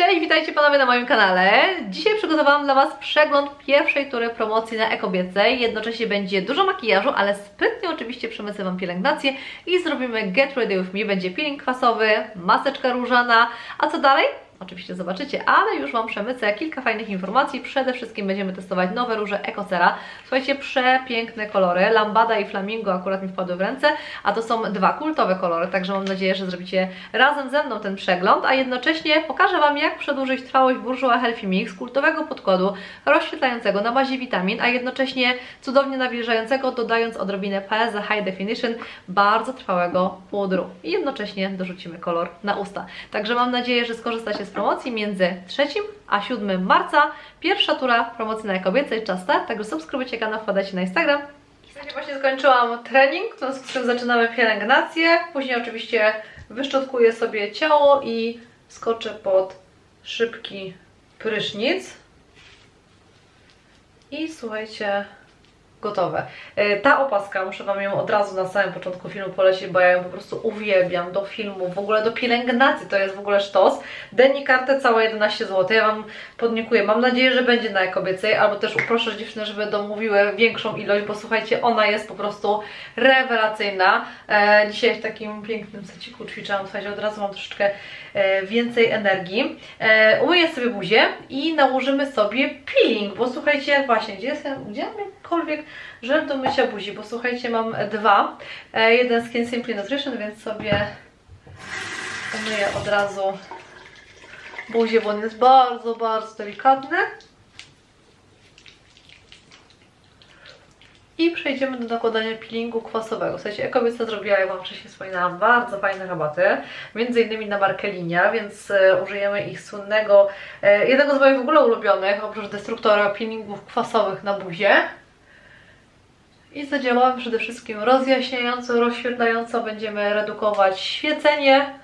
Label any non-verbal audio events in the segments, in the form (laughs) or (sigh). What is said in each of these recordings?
Cześć, witajcie panowie na moim kanale. Dzisiaj przygotowałam dla Was przegląd pierwszej tury promocji na Ekobiece. Jednocześnie będzie dużo makijażu, ale sprytnie oczywiście przemycę Wam pielęgnację i zrobimy Get Ready With Me. Będzie peeling kwasowy, maseczka różana, a co dalej? Oczywiście zobaczycie, ale już Wam przemycę kilka fajnych informacji. Przede wszystkim będziemy testować nowe róże Ecocera. Słuchajcie, przepiękne kolory. Lambada i Flamingo akurat mi wpadły w ręce, a to są dwa kultowe kolory, także mam nadzieję, że zrobicie razem ze mną ten przegląd, a jednocześnie pokażę Wam, jak przedłużyć trwałość Bourjois Healthy Mix, kultowego podkładu rozświetlającego na bazie witamin, a jednocześnie cudownie nawilżającego, dodając odrobinę PSA High Definition, bardzo trwałego pudru. I jednocześnie dorzucimy kolor na usta. Także mam nadzieję, że skorzystacie z promocji między 3 a 7 marca. Pierwsza tura promocji na kobiecej czas start, także subskrybujcie kanał, wpadajcie na Instagram. Słuchajcie, właśnie skończyłam trening, w związku z tym zaczynamy pielęgnację. Później oczywiście wyszczotkuję sobie ciało i skoczę pod szybki prysznic. I słuchajcie, gotowe. E, Ta opaska, muszę Wam ją od razu na samym początku filmu polecić, bo ja ją po prostu uwielbiam do filmu, w ogóle do pielęgnacji, to jest w ogóle sztos. Deni kartę całe 11 zł, ja Wam podnikuję. Mam nadzieję, że będzie na kobiecej, albo też uproszę dziewczyny, żeby domówiły większą ilość, bo słuchajcie, ona jest po prostu rewelacyjna. E, dzisiaj w takim pięknym seciku ćwiczyłam, słuchajcie, od razu mam troszeczkę e, więcej energii. E, umyję sobie buzię i nałożymy sobie peeling, bo słuchajcie, właśnie, gdzie jest, gdzie mam jakkolwiek żel do mycia buzi, bo słuchajcie, mam dwa. E, jeden Skin Simply Nutrition, więc sobie umyję od razu buzię, bo on jest bardzo, bardzo delikatny. I przejdziemy do nakładania peelingu kwasowego. Sensie Ekobieca zrobiła, jak Wam wcześniej wspominałam, bardzo fajne rabaty. Między innymi na markę Linia, więc e, użyjemy ich słynnego, e, jednego z moich w ogóle ulubionych, oprócz destruktora peelingów kwasowych na buzie. I zadziałamy przede wszystkim rozjaśniająco, rozświetlająco. Będziemy redukować świecenie,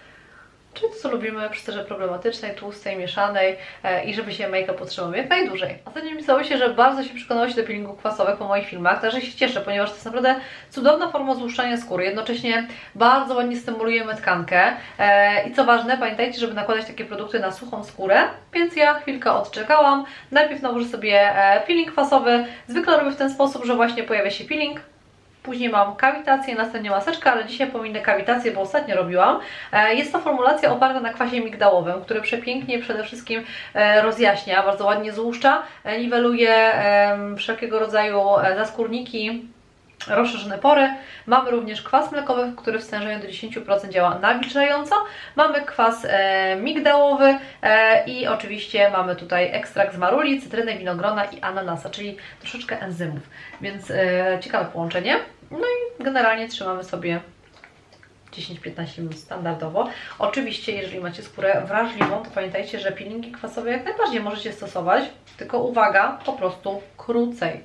czyli to co lubimy przy sterze problematycznej, tłustej, mieszanej e, i żeby się make-up utrzymał jak najdłużej. Ostatnio pisało się, że bardzo się przekonało się do peelingów kwasowych po moich filmach, także się cieszę, ponieważ to jest naprawdę cudowna forma złuszczania skóry. Jednocześnie bardzo ładnie stymulujemy tkankę e, i co ważne, pamiętajcie, żeby nakładać takie produkty na suchą skórę, więc ja chwilkę odczekałam. Najpierw nałożę sobie e, peeling kwasowy. Zwykle robię w ten sposób, że właśnie pojawia się peeling, Później mam kawitację, następnie maseczkę, ale dzisiaj pominę kawitację, bo ostatnio robiłam. E, Jest to formulacja oparta na kwasie migdałowym, który przepięknie przede wszystkim e, rozjaśnia, bardzo ładnie złuszcza, e, niweluje wszelkiego rodzaju zaskórniki, rozszerzone pory. Mamy również kwas mlekowy, który w stężeniu do 10% działa nawilżająco. Mamy kwas e, migdałowy e, i oczywiście mamy tutaj ekstrakt z maruli, cytryny, winogrona i ananasa, czyli troszeczkę enzymów, więc e, ciekawe połączenie. No i generalnie trzymamy sobie 10-15 minut standardowo. Oczywiście, jeżeli macie skórę wrażliwą, to pamiętajcie, że peelingi kwasowe jak najbardziej możecie stosować, tylko uwaga, po prostu krócej.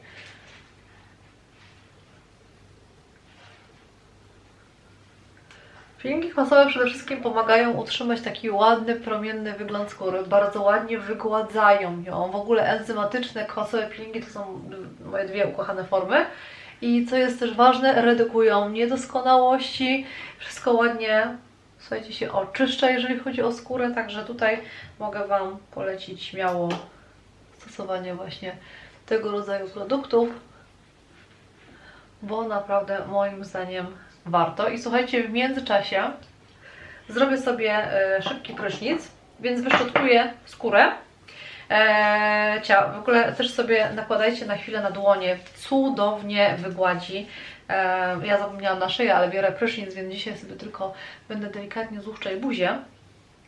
Peelingi kwasowe przede wszystkim pomagają utrzymać taki ładny, promienny wygląd skóry. Bardzo ładnie wygładzają ją. W ogóle enzymatyczne kwasowe peelingi to są moje dwie ukochane formy. I co jest też ważne, redukują niedoskonałości. Wszystko ładnie, słuchajcie, się oczyszcza, jeżeli chodzi o skórę. Także tutaj mogę Wam polecić śmiało stosowanie właśnie tego rodzaju produktów bo naprawdę moim zdaniem warto. I słuchajcie, w międzyczasie zrobię sobie e, szybki prysznic, więc wyszczotkuję skórę. E, cia, w ogóle też sobie nakładajcie na chwilę na dłonie, cudownie wygładzi. E, ja zapomniałam na szyję, ale biorę prysznic, więc dzisiaj sobie tylko będę delikatnie złuszczać buzię.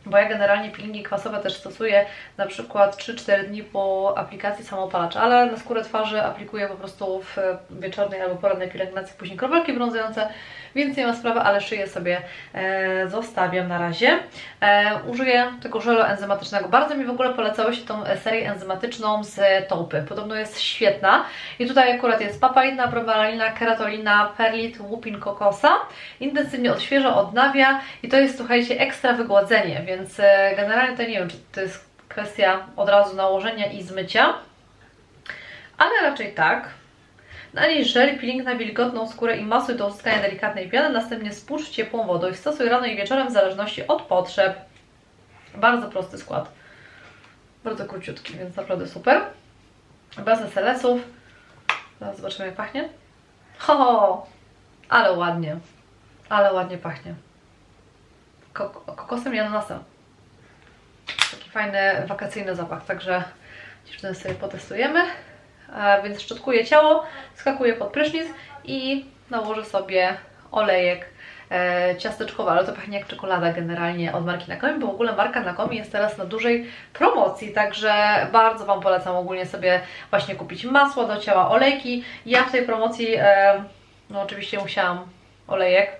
Bo ja generalnie peelingi kwasowe też stosuję na przykład 3-4 dni po aplikacji samoopalacza, ale na skórę twarzy aplikuję po prostu w wieczornej albo porannej pielęgnacji później kropelki brązujące, więc nie ma sprawy, ale szyję sobie e, zostawiam na razie. E, użyję tego żelu enzymatycznego. Bardzo mi w ogóle polecało się tą serię enzymatyczną z Taupy. Podobno jest świetna. I tutaj akurat jest papaina, bromelalina, keratolina, perlit, łupin kokosa. Intensywnie odświeża, odnawia i to jest, słuchajcie, ekstra wygładzenie, więc e, generalnie to nie wiem, czy to jest kwestia od razu nałożenia i zmycia, ale raczej tak. Nanieś żel, peeling na wilgotną skórę i masuj do uzyskania delikatnej piany, następnie spłucz ciepłą wodą i stosuj rano i wieczorem w zależności od potrzeb. Bardzo prosty skład. Bardzo króciutki, więc naprawdę super. Bez SLS-ów. Zobaczymy jak pachnie. Ho, ho, ale ładnie. Ale ładnie pachnie. Kok kokosem i ananasem. Taki fajny, wakacyjny zapach, także dziewczyny sobie potestujemy. E, więc szczotkuję ciało, skakuję pod prysznic i nałożę sobie olejek e, ciasteczkowy, ale to pachnie jak czekolada generalnie od marki Nakomi, bo w ogóle marka Nakomi jest teraz na dużej promocji, także bardzo Wam polecam ogólnie sobie właśnie kupić masło do ciała, olejki. Ja w tej promocji, e, no oczywiście musiałam olejek,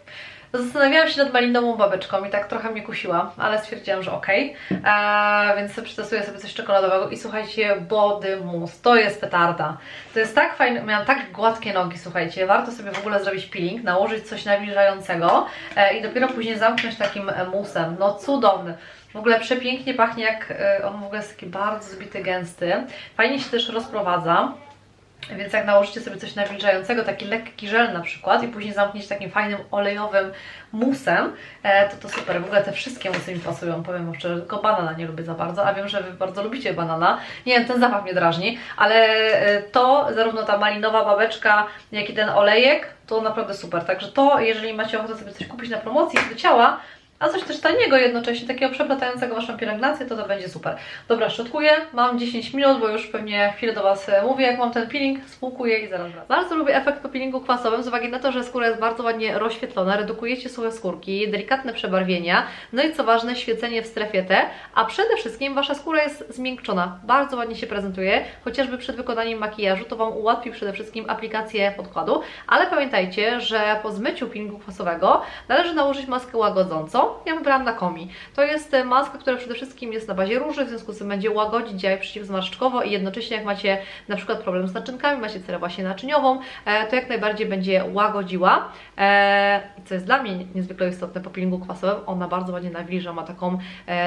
Zastanawiałam się nad malinową babeczką i tak trochę mnie kusiła, ale stwierdziłam, że okej, okay. więc przetestuję sobie coś czekoladowego i słuchajcie, body mousse, to jest petarda. To jest tak fajne, miałam tak gładkie nogi, słuchajcie, warto sobie w ogóle zrobić peeling, nałożyć coś nawilżającego e, i dopiero później zamknąć takim musem, no cudowny. W ogóle przepięknie pachnie, jak e, on w ogóle jest taki bardzo zbity, gęsty. Fajnie się też rozprowadza. Więc jak nałożycie sobie coś nawilżającego, taki lekki żel na przykład i później zamkniecie takim fajnym olejowym musem, e, to to super. W ogóle te wszystkie musy mi pasują, powiem wam szczerze, tylko banana nie lubię za bardzo, a wiem, że Wy bardzo lubicie banana. Nie wiem, ten zapach mnie drażni, ale e, to, zarówno ta malinowa babeczka, jak i ten olejek, to naprawdę super. Także to, jeżeli macie ochotę sobie coś kupić na promocji do ciała, a coś też taniego jednocześnie, takiego przeplatającego Waszą pielęgnację, to to będzie super. Dobra, szczotkuję, mam 10 minut, bo już pewnie chwilę do Was e, mówię, jak mam ten peeling, spłukuję i zaraz wracam. Bardzo lubię efekt po peelingu kwasowym, z uwagi na to, że skóra jest bardzo ładnie rozświetlona, redukujecie suche skórki, delikatne przebarwienia, no i co ważne, świecenie w strefie T, a przede wszystkim Wasza skóra jest zmiękczona, bardzo ładnie się prezentuje, chociażby przed wykonaniem makijażu, to Wam ułatwi przede wszystkim aplikację podkładu, ale pamiętajcie, że po zmyciu peelingu kwasowego należy nałożyć maskę łagodzącą, ja wybrałam na komi. To jest e, maska, która przede wszystkim jest na bazie róży, w związku z tym będzie łagodzić, działać przeciwzmarszczkowo i jednocześnie jak macie na przykład problem z naczynkami, macie cerę właśnie naczyniową, e, to jak najbardziej będzie łagodziła. E, co jest dla mnie niezwykle istotne po peelingu kwasowym, ona bardzo ładnie nawilża, ma taką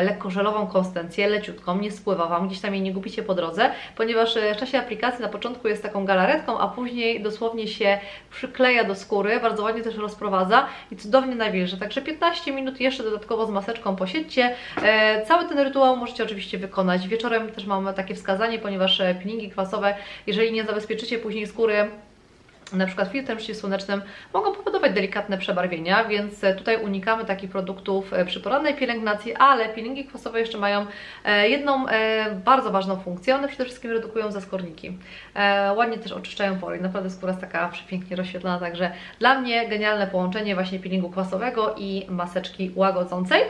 lekko żelową konsystencję, leciutką, nie spływa Wam, gdzieś tam jej nie gubicie po drodze, ponieważ w czasie aplikacji na początku jest taką galaretką, a później dosłownie się przykleja do skóry, bardzo ładnie też rozprowadza i cudownie nawilża. Także 15 minut jeszcze dodatkowo z maseczką posiedźcie. E, cały ten rytuał możecie oczywiście wykonać. Wieczorem też mamy takie wskazanie, ponieważ e, peelingi kwasowe, jeżeli nie zabezpieczycie później skóry na przykład filtrem przeciwsłonecznym mogą powodować delikatne przebarwienia, więc e, tutaj unikamy takich produktów e, przy porannej pielęgnacji, ale peelingi kwasowe jeszcze mają e, jedną bardzo ważną funkcję, one przede wszystkim redukują zaskórniki. Ładnie też oczyszczają pory, naprawdę skóra jest taka przepięknie rozświetlona, także dla mnie genialne połączenie właśnie peelingu kwasowego i maseczki łagodzącej.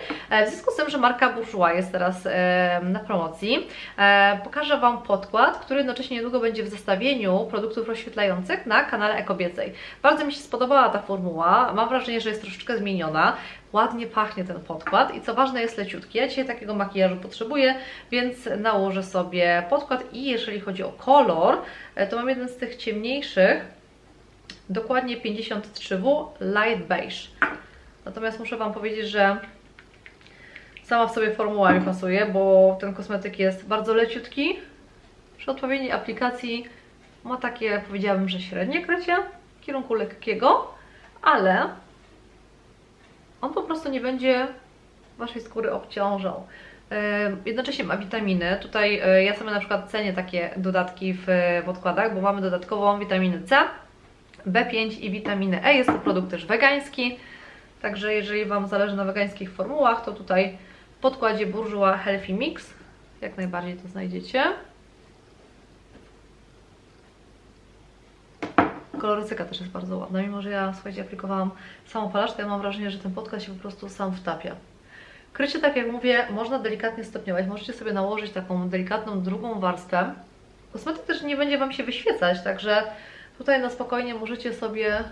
W związku z tym, że marka Bourjois jest teraz na promocji, pokażę Wam podkład, który jednocześnie niedługo będzie w zestawieniu produktów rozświetlających na kanale kanale Ekobiecej. Bardzo mi się spodobała ta formuła, mam wrażenie, że jest troszeczkę zmieniona. Ładnie pachnie ten podkład i co ważne jest leciutki. Ja dzisiaj takiego makijażu potrzebuję, więc nałożę sobie podkład i jeżeli chodzi o kolor, e, to mam jeden z tych ciemniejszych, dokładnie 53W Light Beige. Natomiast muszę Wam powiedzieć, że sama w sobie formuła mi pasuje, bo ten kosmetyk jest bardzo leciutki. Przy odpowiedniej aplikacji ma takie, powiedziałabym, że średnie krycie w kierunku lekkiego, ale on po prostu nie będzie Waszej skóry obciążał. Jednocześnie ma witaminy. Tutaj e, ja sobie na przykład cenię takie dodatki w podkładach, bo mamy dodatkową witaminę C, B5 i witaminę E. Jest to produkt też wegański, także jeżeli Wam zależy na wegańskich formułach, to tutaj w podkładzie Bourjois Healthy Mix jak najbardziej to znajdziecie. Kolorystyka też jest bardzo ładna, mimo że ja, słuchajcie, aplikowałam samą palasz, to ja mam wrażenie, że ten podkład się po prostu sam wtapia. Krycie, tak jak mówię, można delikatnie stopniować. Możecie sobie nałożyć taką delikatną drugą warstwę. Kosmetyk też nie będzie Wam się wyświecać, także tutaj na spokojnie możecie sobie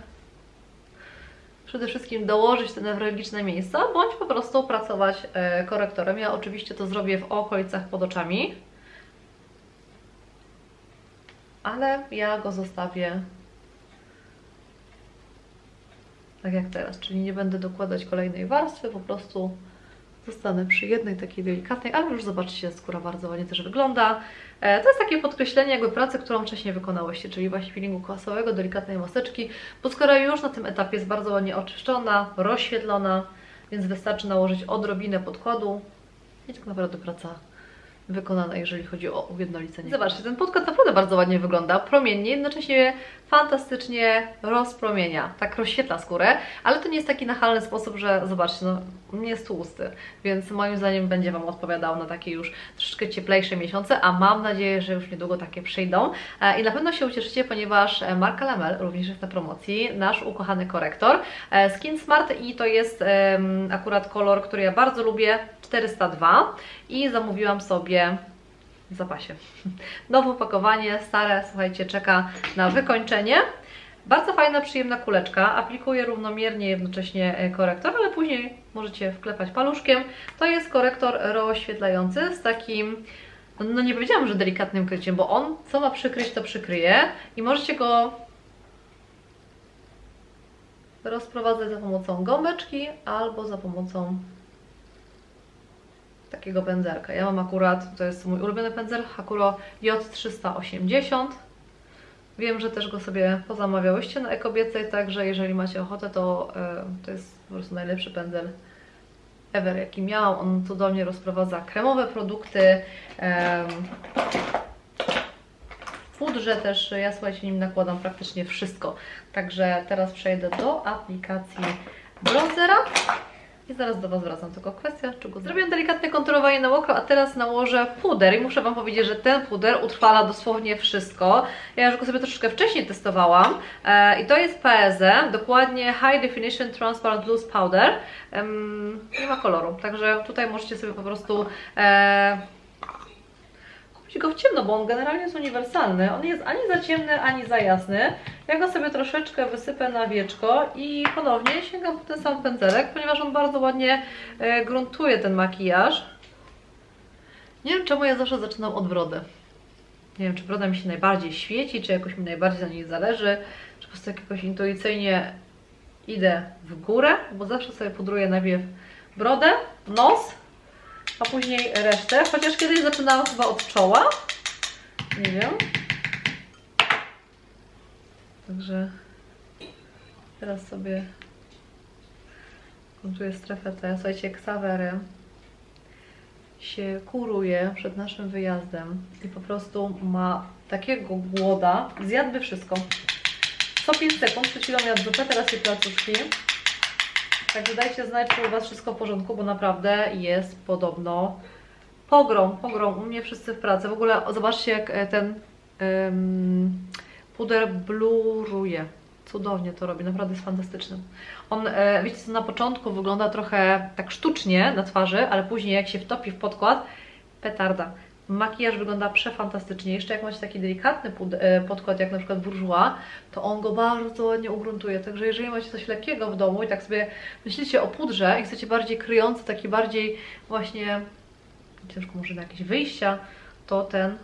przede wszystkim dołożyć te newralgiczne miejsca, bądź po prostu pracować e, korektorem. Ja oczywiście to zrobię w okolicach pod oczami, ale ja go zostawię tak jak teraz, czyli nie będę dokładać kolejnej warstwy, po prostu zostanę przy jednej takiej delikatnej, ale już zobaczcie, skóra bardzo ładnie też wygląda. E, to jest takie podkreślenie jakby pracy, którą wcześniej wykonałyście, czyli właśnie peelingu kwasowego, delikatnej maseczki, bo już na tym etapie jest bardzo ładnie oczyszczona, rozświetlona, więc wystarczy nałożyć odrobinę podkładu i tak naprawdę praca wykonana, jeżeli chodzi o ujednolicenie. Zobaczcie, ten podkład naprawdę bardzo ładnie wygląda, promiennie, jednocześnie fantastycznie rozpromienia, tak rozświetla skórę, ale to nie jest taki nachalny sposób, że zobaczcie, no nie jest tłusty, więc moim zdaniem będzie Wam odpowiadał na takie już troszeczkę cieplejsze miesiące, a mam nadzieję, że już niedługo takie przyjdą. E, i na pewno się ucieszycie, ponieważ e, marka Lamel również jest na promocji, nasz ukochany korektor. E, Skin Smart i to jest akurat kolor, który ja bardzo lubię, 402 i zamówiłam sobie w zapasie. (laughs) Nowe opakowanie, stare, słuchajcie, czeka na wykończenie. Bardzo fajna, przyjemna kuleczka. Aplikuje równomiernie jednocześnie e, korektor, ale później możecie wklepać paluszkiem. To jest korektor rozświetlający z takim, no nie powiedziałam, że delikatnym kryciem, bo on co ma przykryć, to przykryje i możecie go rozprowadzać za pomocą gąbeczki albo za pomocą takiego pędzelka. Ja mam akurat, to jest mój ulubiony pędzel, Hakuro J380. Wiem, że też go sobie pozamawiałyście na Ekobiecej, także jeżeli macie ochotę, to e, to jest po prostu najlepszy pędzel ever, jaki miałam. On cudownie rozprowadza kremowe produkty. w pudrze też, ja słuchajcie, nim nakładam praktycznie wszystko. Także teraz przejdę do aplikacji bronzera. I zaraz do Was wracam, tylko kwestia czego zrobię delikatne konturowanie na mokro, a teraz nałożę puder i muszę Wam powiedzieć, że ten puder utrwala dosłownie wszystko. Ja już go sobie troszeczkę wcześniej testowałam e, i to jest PEZ, dokładnie High Definition Transparent Loose Powder. Nie ma koloru, także tutaj możecie sobie po prostu e, kupić go w ciemno, bo on generalnie jest uniwersalny. On jest ani za ciemny, ani za jasny. Ja go sobie troszeczkę wysypę na wieczko i ponownie sięgam po ten sam pędzelek, ponieważ on bardzo ładnie e, gruntuje ten makijaż. Nie wiem czemu ja zawsze zaczynam od brody. Nie wiem, czy broda mi się najbardziej świeci, czy jakoś mi najbardziej na niej zależy, czy po prostu jakoś intuicyjnie idę w górę, bo zawsze sobie pudruję najpierw brodę, nos, a później resztę. Chociaż kiedyś zaczynałam chyba od czoła. Nie wiem. Także teraz sobie kontuję strefę T. Słuchajcie, Ksawery się kuruje przed naszym wyjazdem i po prostu ma takiego głoda, zjadłby wszystko. Co 5 sekund, przed chwilą jadł teraz je placuszki. Także dajcie znać, czy u Was wszystko w porządku, bo naprawdę jest podobno pogrom, pogrom. U mnie wszyscy w pracy. W ogóle zobaczcie, jak e, ten puder bluruje. Cudownie to robi, naprawdę jest fantastyczny. On, e, wiecie co, na początku wygląda trochę tak sztucznie na twarzy, ale później jak się wtopi w podkład, petarda. Makijaż wygląda przefantastycznie. Jeszcze jak macie taki delikatny e, podkład, jak na przykład bourgeois, to on go bardzo ładnie ugruntuje. Także jeżeli macie coś lekkiego w domu i tak sobie myślicie o pudrze i chcecie bardziej kryjący, taki bardziej właśnie ciężko może na jakieś wyjścia, to ten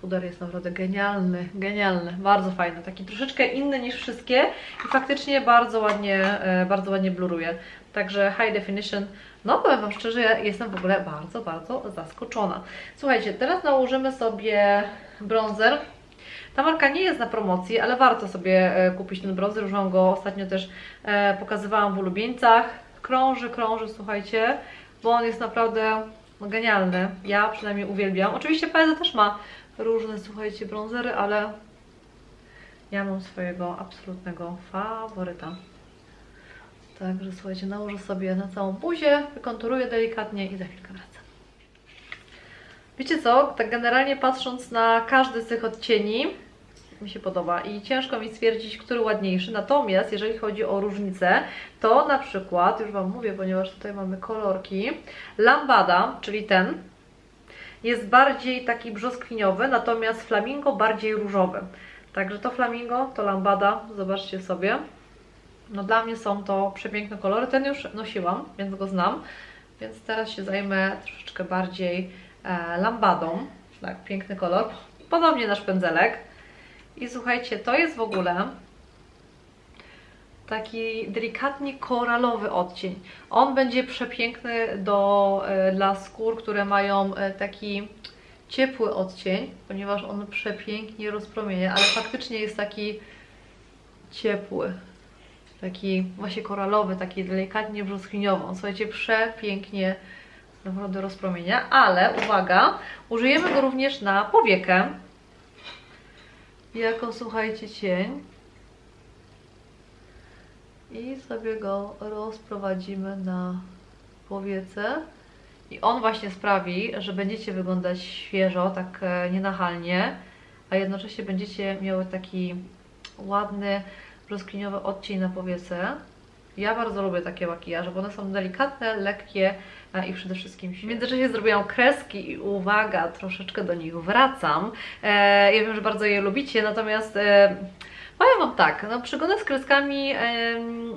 puder jest naprawdę genialny, genialny, bardzo fajny, taki troszeczkę inny niż wszystkie i faktycznie bardzo ładnie, e, bardzo ładnie bluruje. Także high definition, no powiem Wam szczerze, ja jestem w ogóle bardzo, bardzo zaskoczona. Słuchajcie, teraz nałożymy sobie bronzer. Ta marka nie jest na promocji, ale warto sobie e, kupić ten bronzer. Używam go ostatnio też, e, pokazywałam w ulubieńcach. Krąży, krąży, słuchajcie, bo on jest naprawdę genialny. Ja przynajmniej uwielbiam. Oczywiście PZ też ma różne, słuchajcie, bronzery, ale ja mam swojego absolutnego faworyta. Także słuchajcie, nałożę sobie na całą buzię, wykonturuję delikatnie i za chwilkę wracam. Wiecie co, tak generalnie patrząc na każdy z tych odcieni, mi się podoba i ciężko mi stwierdzić, który ładniejszy. Natomiast jeżeli chodzi o różnice, to na przykład, już Wam mówię, ponieważ tutaj mamy kolorki, Lambada, czyli ten, jest bardziej taki brzoskwiniowy, natomiast flamingo bardziej różowy. Także to flamingo, to lambada, zobaczcie sobie. No dla mnie są to przepiękne kolory. Ten już nosiłam, więc go znam. Więc teraz się zajmę troszeczkę bardziej e, lambadą. Tak, piękny kolor. Podobnie nasz pędzelek. I słuchajcie, to jest w ogóle taki delikatnie koralowy odcień. On będzie przepiękny do, e, dla skór, które mają e, taki ciepły odcień, ponieważ on przepięknie rozpromienia, ale faktycznie jest taki ciepły. Taki właśnie koralowy, taki delikatnie brzoskwiniowy. On, Słuchajcie, przepięknie do rozpromienia, ale uwaga, użyjemy go również na powiekę. Jako, słuchajcie, cień. I sobie go rozprowadzimy na powiece. I on właśnie sprawi, że będziecie wyglądać świeżo, tak e, nienachalnie, a jednocześnie będziecie miały taki ładny, brzoskwiniowy odcień na powiece. Ja bardzo lubię takie makijaże, bo one są delikatne, lekkie a i przede wszystkim świetne. W międzyczasie zrobiłam kreski i uwaga, troszeczkę do nich wracam. E, ja wiem, że bardzo je lubicie, natomiast e, powiem Wam tak, no przygoda z kreskami em,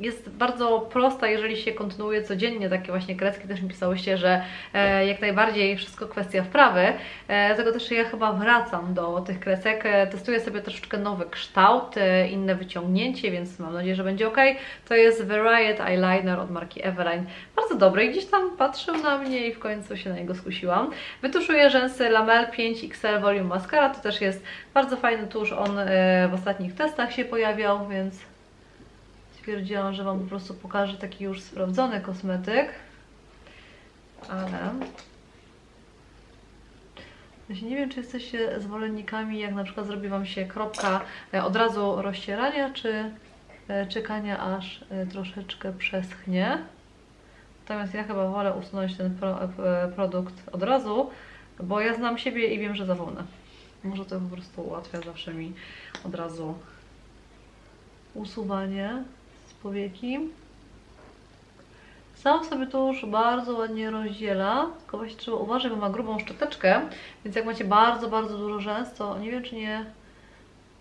jest bardzo prosta, jeżeli się kontynuuje codziennie takie właśnie kreski. Też mi pisałyście, że e, jak najbardziej wszystko kwestia wprawy. E, dlatego też ja chyba wracam do tych kresek. E, testuję sobie troszeczkę nowy kształt, e, inne wyciągnięcie, więc mam nadzieję, że będzie ok. To jest Variety Eyeliner od marki Everline. Bardzo dobry i gdzieś tam patrzył na mnie i w końcu się na niego skusiłam. Wytuszuję rzęsy Lamel 5XL Volume Mascara. To też jest bardzo fajny tusz. On e, w ostatnich testach się pojawiał, więc stwierdziłam, że Wam po prostu pokażę taki już sprawdzony kosmetyk. Ale... Nie wiem, czy jesteście zwolennikami, jak na przykład zrobi Wam się kropka e, od razu rozcierania, czy e, czekania aż e, troszeczkę przeschnie. Natomiast ja chyba wolę usunąć ten pro, produkt od razu, bo ja znam siebie i wiem, że zawolnę. Może to po prostu ułatwia zawsze mi od razu usuwanie powieki. Sam sobie to już bardzo ładnie rozdziela, tylko właśnie trzeba uważać, bo ma grubą szczoteczkę, więc jak macie bardzo, bardzo dużo rzęs, to nie wiem, czy nie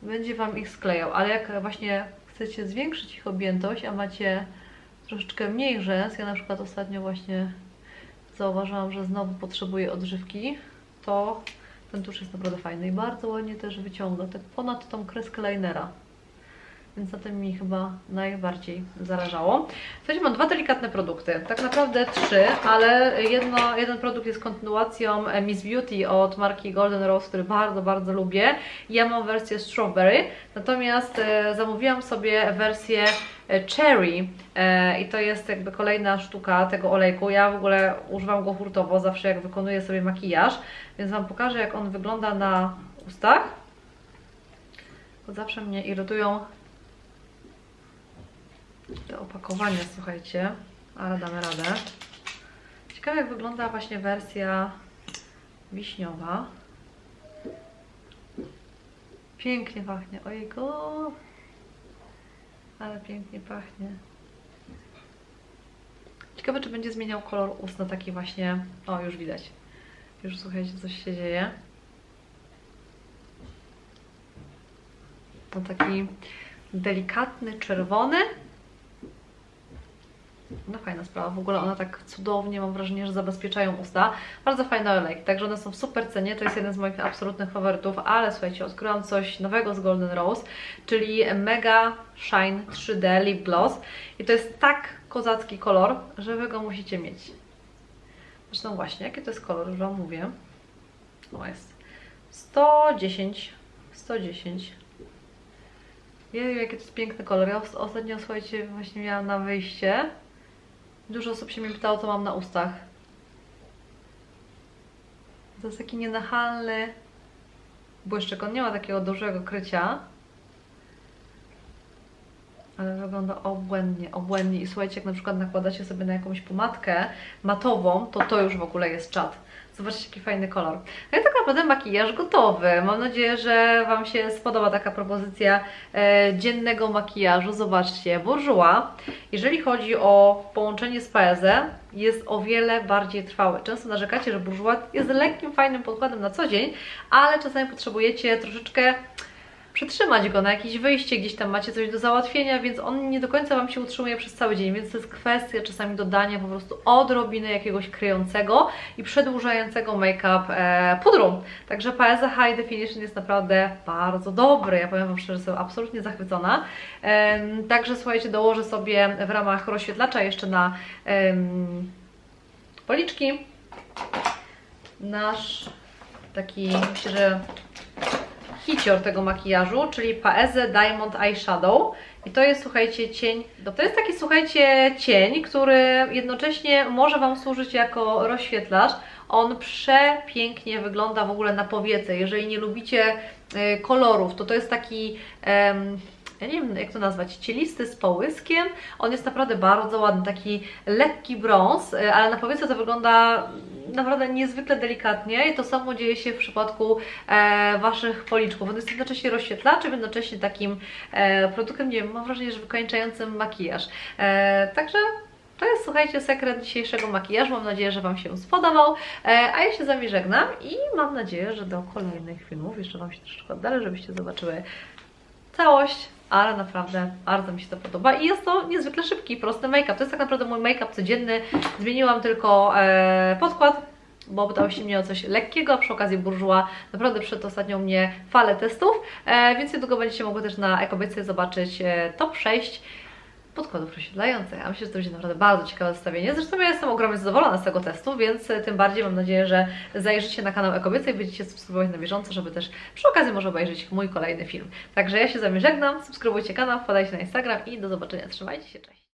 będzie Wam ich sklejał, ale jak właśnie chcecie zwiększyć ich objętość, a macie troszeczkę mniej rzęs, ja na przykład ostatnio właśnie zauważyłam, że znowu potrzebuję odżywki, to ten tusz jest naprawdę fajny i bardzo ładnie też wyciąga, tak ponad tą kreskę linera. Więc na tym mi chyba najbardziej zależało. Słuchajcie, mam dwa delikatne produkty, tak naprawdę trzy, ale jedno, jeden produkt jest kontynuacją e, Miss Beauty od marki Golden Rose, który bardzo, bardzo lubię. Ja mam wersję Strawberry, natomiast e, zamówiłam sobie wersję e, Cherry i to jest jakby kolejna sztuka tego olejku. Ja w ogóle używam go hurtowo, zawsze jak wykonuję sobie makijaż, więc Wam pokażę jak on wygląda na ustach. Bo zawsze mnie irytują te opakowania, słuchajcie, ale damy radę. Ciekawe jak wygląda właśnie wersja wiśniowa. Pięknie pachnie, ojejku. Ale pięknie pachnie. Ciekawe, czy będzie zmieniał kolor ust na taki właśnie... O, już widać. Już słuchajcie, coś się dzieje. To taki delikatny, czerwony. No fajna sprawa, w ogóle one tak cudownie, mam wrażenie, że zabezpieczają usta. Bardzo fajne olejki, także one są w super cenie, to jest jeden z moich absolutnych faworytów, ale słuchajcie, odkryłam coś nowego z Golden Rose, czyli Mega Shine 3D Lip Gloss i to jest tak kozacki kolor, że Wy go musicie mieć. Zresztą właśnie, jaki to jest kolor, już Wam mówię. O, jest 110, 110. Jeju, jaki to jest piękny kolor. Ja os- ostatnio, słuchajcie, właśnie miałam na wyjście. Dużo osób się mnie pytało, co mam na ustach. To jest taki nienachalny błyszczyk. On nie ma takiego dużego krycia. Ale wygląda obłędnie, obłędnie. I słuchajcie, jak na przykład nakładacie sobie na jakąś pomadkę matową, to to już w ogóle jest czat. Zobaczcie, jaki fajny kolor. No i tak naprawdę makijaż gotowy. Mam nadzieję, że Wam się spodoba taka propozycja e, dziennego makijażu. Zobaczcie, Bourjois, jeżeli chodzi o połączenie z paezę, jest o wiele bardziej trwały. Często narzekacie, że Bourjois jest lekkim, fajnym podkładem na co dzień, ale czasami potrzebujecie troszeczkę przytrzymać go na jakieś wyjście, gdzieś tam macie coś do załatwienia, więc on nie do końca Wam się utrzymuje przez cały dzień, więc to jest kwestia czasami dodania po prostu odrobiny jakiegoś kryjącego i przedłużającego make-up e, pudru. Także Paesa High Definition jest naprawdę bardzo dobry, ja powiem Wam szczerze, jestem absolutnie zachwycona. Em, także słuchajcie, dołożę sobie w ramach rozświetlacza jeszcze na em, policzki nasz taki, myślę, że hicior tego makijażu, czyli Paese Diamond Eyeshadow. I to jest, słuchajcie, cień. To jest taki, słuchajcie, cień, który jednocześnie może Wam służyć jako rozświetlacz. On przepięknie wygląda w ogóle na powiece. Jeżeli nie lubicie y, kolorów, to to jest taki. em, ja nie wiem jak to nazwać, cielisty z połyskiem. On jest naprawdę bardzo ładny, taki lekki brąz, y, ale na powiece to wygląda naprawdę niezwykle delikatnie i to samo dzieje się w przypadku e, Waszych policzków. On jest jednocześnie rozświetlaczem, jednocześnie takim e, produktem, nie wiem, mam wrażenie, że wykańczającym makijaż. E, także to jest, słuchajcie, sekret dzisiejszego makijażu. Mam nadzieję, że Wam się spodobał. E, a ja się z Wami żegnam i mam nadzieję, że do kolejnych filmów jeszcze Wam się troszeczkę oddalę, żebyście zobaczyły całość, ale naprawdę bardzo mi się to podoba i jest to niezwykle szybki, prosty make-up. To jest tak naprawdę mój make-up codzienny. Zmieniłam tylko e, podkład, bo pytałyście mnie o coś lekkiego, przy okazji burżuła naprawdę przed ostatnią mnie falę testów, e, więc niedługo będziecie mogły też na Ekobiece zobaczyć e, top 6 podkładów rozświetlających. A myślę, że to będzie naprawdę bardzo ciekawe zestawienie. Zresztą ja jestem ogromnie zadowolona z tego testu, więc e, tym bardziej mam nadzieję, że zajrzycie na kanał Ekobiece i będziecie subskrybować na bieżąco, żeby też przy okazji może obejrzeć mój kolejny film. Także ja się z Wami żegnam, subskrybujcie kanał, wpadajcie na Instagram i do zobaczenia. Trzymajcie się, cześć!